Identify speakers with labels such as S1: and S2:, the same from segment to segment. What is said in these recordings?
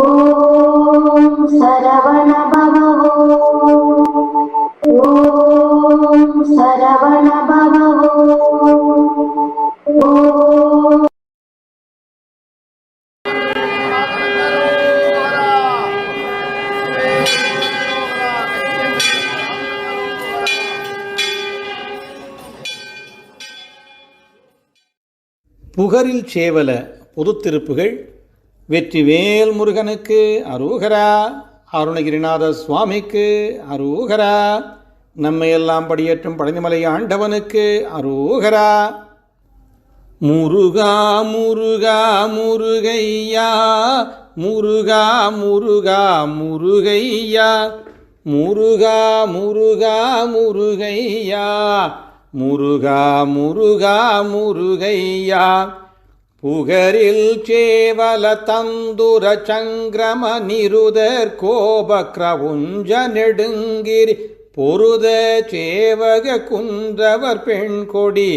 S1: ஓம் சரவண பவோ ஓம் சரவண பவோ ஓம்
S2: புகரில் சேவல பொதுத்திருப்புகள் வெற்றிவேல் முருகனுக்கு அரோகரா அருணகிரிநாத சுவாமிக்கு அரோகரா நம்மையெல்லாம் படியேற்றும் பழனிமலை ஆண்டவனுக்கு அரோகரா. முருகா முருகா முருகையா முருகா முருகா முருகையா. முருகா முருகா முருகையா முருகா முருகா முருகையா. புகரில் சேவல தந்துர சங்கிரம நிருதர் கோப கிரவுஞ்ச நெடுங்கிரி பொருத சேவக குன்றவர் பெண் கொடி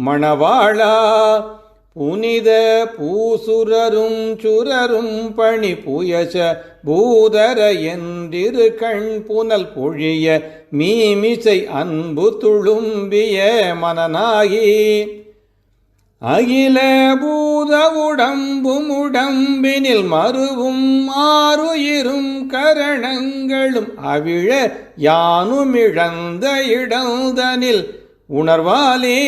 S2: மணவாளா புனித பூசுரரும் சுரரும் பணி புயச பூதர என்றிரு கண் புனல் பொழிய மீமிசை அன்பு துளும்பிய மனநாகி அகில பூத உடம்பும் உடம்பினில் மறுவும் ஆறுயிரும் கரணங்களும் அவிழ யானும் இழந்த இடந்தனில் உணர்வாலே.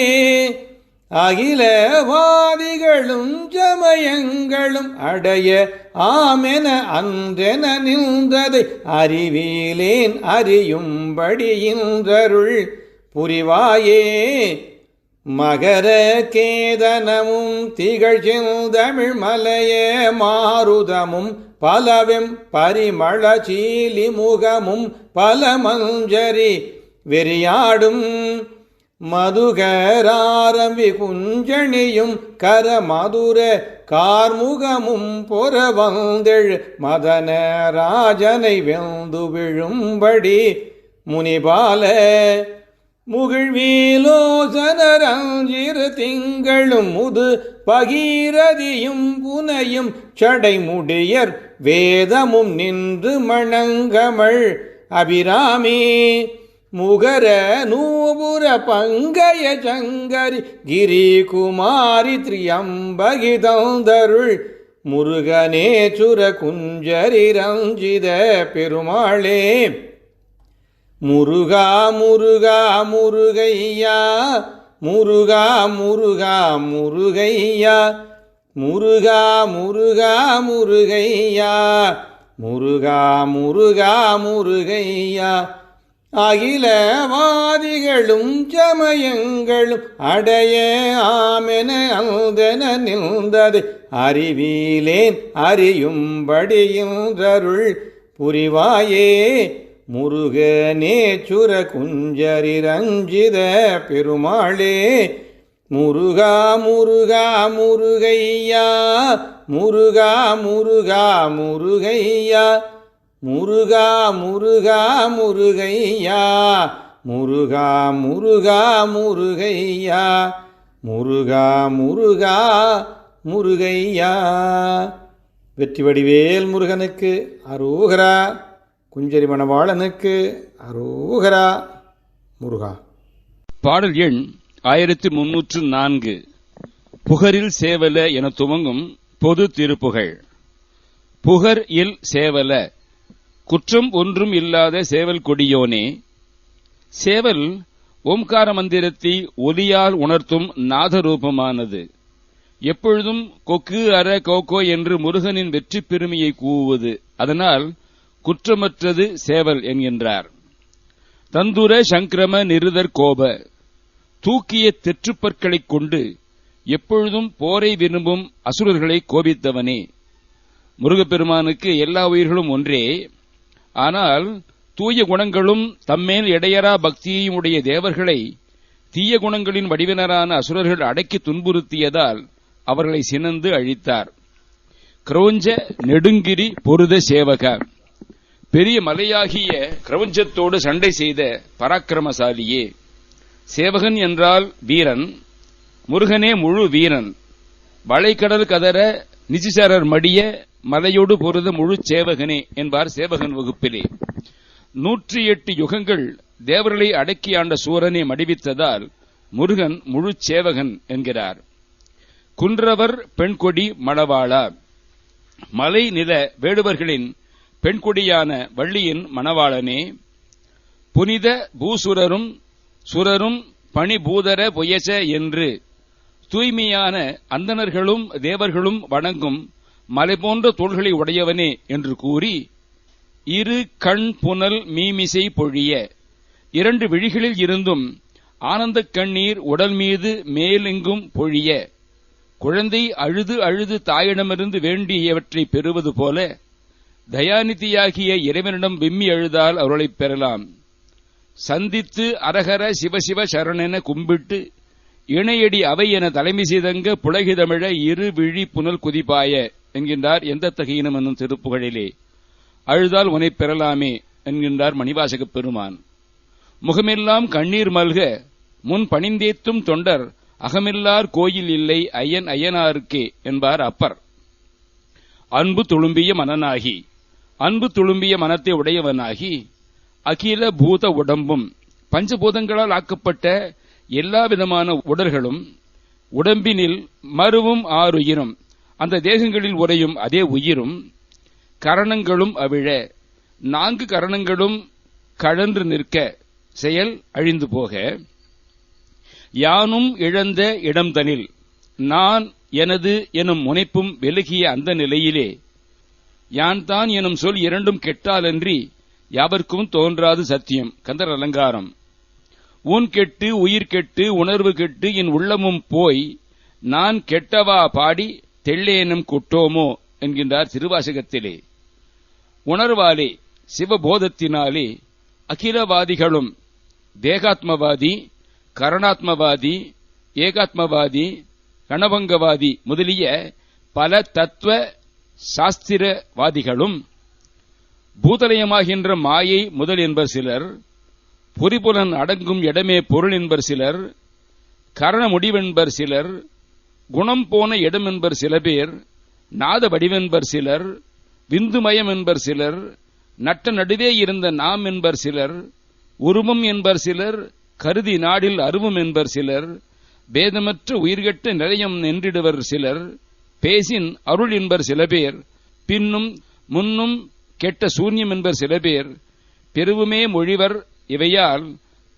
S2: அகிலவாதிகளும் ஜமயங்களும் அடைய ஆமென அன்றென நின்றதை அறிவிலேன் அறியும்படியின்றருள் புரிவாயே. மகர கேதனமும் திகழ்ச்சில் தமிழ் மலையே மாருதமும் பலவெம் பரிமள சீலி முகமும் பல மஞ்சரி வெறியாடும் மதுகராரம்பி குஞ்சணியும் கர மதுர கார்முகமும் பொறவந்தெழ் மதன ராஜனை வெந்து விழும்படி முனிபால முகிழ்வீலோசனரஞ்சிறு திங்களும் முது பகீரதியும் புனையும் சடைமுடியர் வேதமும் நின்று மணங்கமள் அபிராமே முகர நூபுர பங்கய சங்கரி கிரிகுமாரி திரியம்பகிதந்தருள் முருகனே சுர குஞ்சரி ரஞ்சித பெருமாளே முருகா முருகா முருகையா. முருகா முருகா முருகையா. முருகா முருகா முருகையா. முருகா முருகா முருகையா. அகிலவாதிகளும் சமயங்களும் அடைய ஆமென அந்தன நின்றது. அறிவிலேன் அறியும்படியின்றருள் புரிவாயே. முருகனேச்சுர குஞ்சரி ரஞ்சித பெருமாளே முருகா முருகா முருகையா முருகா முருகா முருகையா முருகா முருகா முருகையா முருகா முருகா முருகையா முருகா முருகா முருகையா. வெற்றி வடிவேல் முருகனுக்கு அரோகரா. குஞ்சரி மணவாளனுக்கு அரோகரா. முருகா.
S3: பாடல் எண் ஆயிரத்தி முன்னூற்று நான்கு. புகரில் சேவல என துவங்கும் பொது திருப்புகழ். புகர் இல் சேவல. குற்றம் ஒன்றும் இல்லாத சேவல் கொடியோனே. சேவல் ஓம்கார மந்திரத்தை ஒலியால் உணர்த்தும் நாதரூபமானது. எப்பொழுதும் கொக்கு அற கோகோ என்று முருகனின் வெற்றி பெருமையை கூவுவது. அதனால் குற்றமற்றது சேவல் என்கின்றார். தந்துர சங்கிரம நிருதர் கோப தூக்கிய தெற்றுப்பற்களைக் கொண்டு எப்பொழுதும் போரை விரும்பும் அசுரர்களை கோபித்தவனே. முருகப்பெருமானுக்கு எல்லா உயிர்களும் ஒன்றே. ஆனால் தூய குணங்களும் தம்மேல் இடையரா பக்தியையும் உடைய தேவர்களை தீய குணங்களின் வடிவினரான அசுரர்கள் அடக்கி துன்புறுத்தியதால் அவர்களை சினந்து அழித்தார். கிரௌஞ்ச நெடுங்கிரி பொருத சேவக. பெரிய மலையாகிய கிரவஞ்சத்தோடு சண்டை செய்த பராக்கிரமசாலியே சேவகன் என்றால் வீரன் முருகனே முழு வீரன். வளைக்கடல் கதற நிதிசாரர் மடிய மலையோடு பொருத முழு சேவகனே என்பார் சேவகன் வகுப்பிலே. நூற்றி எட்டு யுகங்கள் தேவர்களை அடக்கி ஆண்ட சூரனை மடிவித்ததால் முருகன் முழு சேவகன் என்கிறார். குன்றவர் பெண்கொடி மணவாளா மலை நில வேடுவர்களின் பெண்குடியான வள்ளியின் மணவாளனே புனித பூசுரரும் சுரரும் பணிபூதர புயச என்று தூய்மையான அந்தணர்களும் தேவர்களும் வணங்கும் மலை போன்ற தோள்களை உடையவனே என்று கூறி இரு கண் புனல் மீமிசை பொழிய இரண்டு விழிகளில் இருந்தும் ஆனந்தக் கண்ணீர் உடல் மீது மேலெங்கும் பொழிய குழந்தை அழுது அழுது தாயிடமிருந்து வேண்டியவற்றை பெறுவது போல தயாநிதியாகிய இறைவனிடம் விம்மி அழுதால் அவர்களைப் பெறலாம். சந்தித்து அரகர சிவசிவ சரணென கும்பிட்டு இணையடி அவை என தலைமை செய்தங்க புலகிதமிழ இரு விழி புனல் குதிப்பாய என்கின்றார் எந்த தகையினம் என்னும் திருப்புகழிலே. அழுதால் உனை பெறலாமே என்கின்றார் மணிவாசகப் பெருமான். முகமெல்லாம் கண்ணீர் மல்க முன் பணிந்தேத்தும் தொண்டர் அகமில்லார் கோயில் இல்லை ஐயன் ஐயனாருக்கே என்பார் அப்பர். அன்பு துளும்பிய மனனாகி அன்பு துளும்பிய மனத்தை உடையவனாகி அகில பூத உடம்பும் பஞ்சபூதங்களால் ஆக்கப்பட்ட எல்லா விதமான உடல்களும் உடம்பினில் மருவும் ஆறுயிரும். அந்த தேகங்களில் உறையும் அதே உயிரும் கரணங்களும் அவிழ நான்கு கரணங்களும் கழன்று நிற்க செயல் அழிந்து போக. யானும் இழந்த இடம்தனில் நான் எனது எனும் முனைப்பும் விலகிய அந்த நிலையிலே யான் தான் எனும் சொல் இரண்டும் கெட்டாலன்றி யாவர்க்கும் தோன்றாது சத்தியம். கந்தர் அலங்காரம். உன் கெட்டு உயிர் கெட்டு உணர்வு கெட்டு என் உள்ளமும் போய் நான் கெட்டவா பாடி தெள்ளேனும் குட்டோமோ என்கின்றார் திருவாசகத்திலே. உணர்வாலே சிவபோதத்தினாலே அகிலவாதிகளும் தேகாத்மவாதி கரணாத்மவாதி ஏகாத்மவாதி கணபங்கவாதி முதலிய பல தத்துவ சாஸ்திரவாதிகளும் பூதலயமாகின்ற மாயை முதல் என்பர் சிலர் பொறிபுலன் அடங்கும் இடமே பொருள் என்பர் சிலர் கரண முடிவென்பர் சிலர் குணம் போன இடம் என்பர் சில பேர் நாத வடிவென்பர் சிலர் விந்துமயம் என்பர் சிலர் நட்ட நடுவே இருந்த நாம் என்பர் சிலர் உருவம் என்பர் சிலர் கருதி நாடில் அருவம் என்பர் சிலர் பேதமற்ற உயிர்கட்ட நிலையம் நின்றிடுவர் சிலர் பேசின் அருள் என்பர் சில பேர் பின்னும் முன்னும் கெட்ட சூன்யம் என்பர் சில பேர் பெருவுமே மொழிவர் இவையால்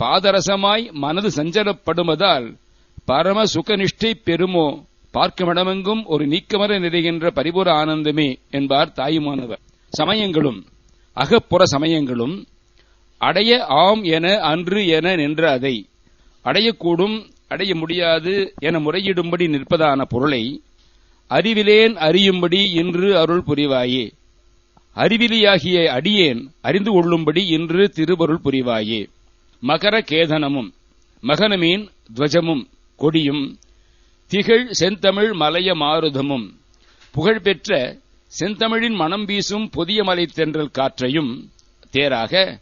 S3: பாதரசமாய் மனது சஞ்சலப்படுமதால் பரம சுகநிஷ்டை பெருமோ பார்க்குமிடமெங்கும் ஒரு நீக்கமர நிறைகின்ற பரிபூர ஆனந்தமே என்பார் தாயுமானவர். சமயங்களும் அகப்புற சமயங்களும் அடைய ஆம் என அன்று என நின்ற அதை அடையக்கூடும் அடைய முடியாது என முறையிடும்படி நிற்பதான பொருளை அறிவிலேன் அறியும்படி இன்று அருள் புரிவாயே. அறிவிலியாகிய அடியேன் அறிந்து கொள்ளும்படி இன்று திருவருள் புரிவாயே. மகர கேதனமும் மகனமீன் துவஜமும் கொடியும் திகழ் செந்தமிழ் மலைய மாருதமும் புகழ்பெற்ற செந்தமிழின் மனம் வீசும் புதிய மலை தென்றல் காற்றையும் தேராக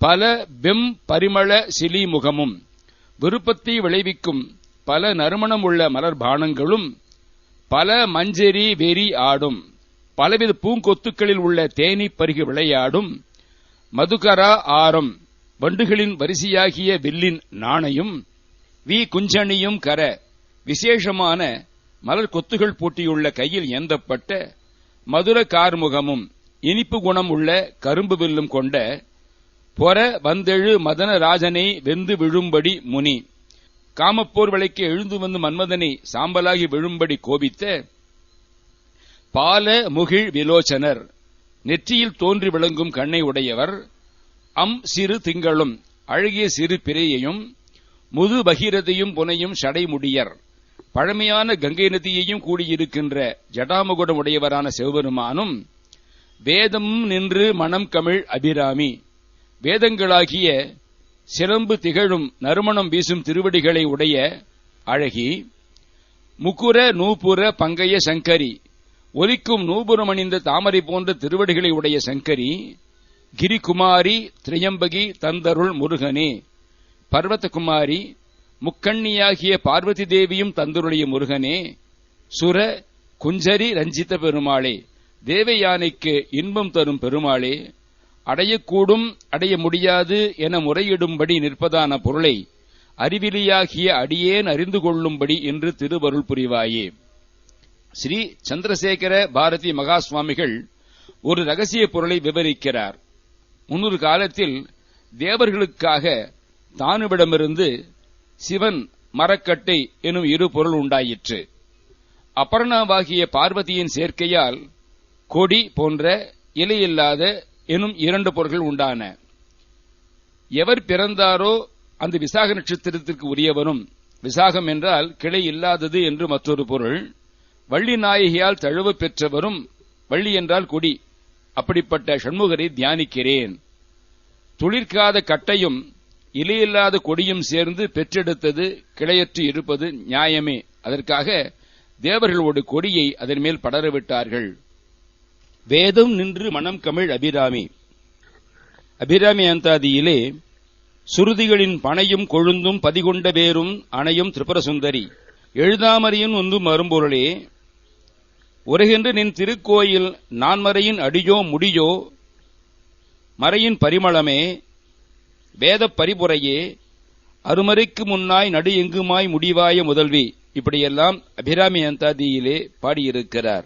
S3: பல வெம் பரிமள சிலிமுகமும் விருப்பத்தை விளைவிக்கும் பல நறுமணம் உள்ள மலர்பானங்களும் பல மஞ்சரி வெறி ஆடும். பலவித பூங்கொத்துக்களில் உள்ள தேனி பருகி விளையாடும். மதுகரா ஆரம். வண்டுகளின் வரிசையாகிய வில்லின் நாணையும் வி. குஞ்சணியும் கர. விசேஷமான மலர் கொத்துகள் பூட்டியுள்ள கையில் ஏந்தப்பட்ட மதுர கார்முகமும் இனிப்பு குணம் உள்ள கரும்பு வில்லும் கொண்ட பொற வந்தெழு மதன ராஜனை வெந்து விழும்படி முனி. காமப்போர் விளைக்க எழுந்து வந்து மன்மதனை சாம்பலாகி விழும்படி கோபித்த பால முகிழ் விலோச்சனர். நெற்றியில் தோன்றி விளங்கும் கண்ணை உடையவர். அம் சிறு திங்களும் அழகிய சிறு பிறையையும் முது பகீரதையும் புனையும் சடைமுடியர் பழமையான கங்கை நதியையும் கூடியிருக்கின்ற ஜடாமுகுடம் உடையவரான சிவபெருமானும் வேதமும் நின்று மனம் கமிழ் அபிராமி. வேதங்களாகிய சிலம்பு திகழும் நறுமணம் வீசும் திருவடிகளை உடைய அழகி முக்குர நூபுர பங்கைய சங்கரி ஒலிக்கும் நூபுரம் அணிந்த தாமரை போன்ற திருவடிகளை உடைய சங்கரி கிரிகுமாரி திரியம்பகி தந்தருள் முருகனே. பர்வதகுமாரி முக்கண்ணியாகிய பார்வதி தேவியும் தந்தருடைய முருகனே. சுர குஞ்சரி ரஞ்சித்த பெருமாளே தேவயானைக்கு இன்பம் தரும் பெருமாளே. அடையக்கூடும் அடைய முடியாது என முறையிடும்படி நிற்பதான பொருளை அறிவிலியாகிய அடியேன் அறிந்து கொள்ளும்படி என்று திருவருள் புரிவாயே. ஸ்ரீ சந்திரசேகர பாரதி மகா சுவாமிகள் ஒரு ரகசிய பொருளை விவரிக்கிறார். முன்னொரு காலத்தில் தேவர்களுக்காக தானுவிடமிருந்து சிவன் மரக்கட்டை எனும் இரு பொருள் உண்டாயிற்று. அபர்ணாவாகிய பார்வதியின் சேர்க்கையால் கொடி போன்ற இலையில்லாத எனும் இரண்டு பொருள்கள் உண்டான. எவர் பிறந்தாரோ அந்த விசாக நட்சத்திரத்திற்கு உரியவரும் விசாகம் என்றால் கிளை இல்லாதது என்று மற்றொரு பொருள் வள்ளி நாயகியால் தழுவ பெற்றவரும் வள்ளி என்றால் கொடி. அப்படிப்பட்ட சண்முகரை தியானிக்கிறேன். துளிர்க்காத கட்டையும் இலையில்லாத கொடியும் சேர்ந்து பெற்றெடுத்தது கிளையற்று இருப்பது நியாயமே. அதற்காக தேவர்களோடு கொடியை அதன் மேல் படரவிட்டார்கள் வேதம் நின்று மனம் கமிழ் அபிராமி. அபிராமி அந்தாதியிலே சுருதிகளின் பனையும் கொழுந்தும் பதிகொண்ட பேரும் அணையும் திரிபுரசுந்தரி. எழுதாமறையின் ஒன்றும் மறும்பொருளே உரைகின்ற நின் திருக்கோயில் நான்மறையின் அடியோ முடியோ மறையின் பரிமளமே வேதப் பரிபுரையே அருமறைக்கு முன்னாய் நடு எங்குமாய் முடிவாய முதல்வி. இப்படியெல்லாம் அபிராமி அந்தாதியிலே பாடியிருக்கிறார்.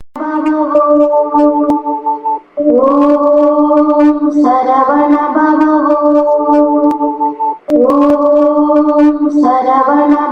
S1: Saravana Baba, Om Saravana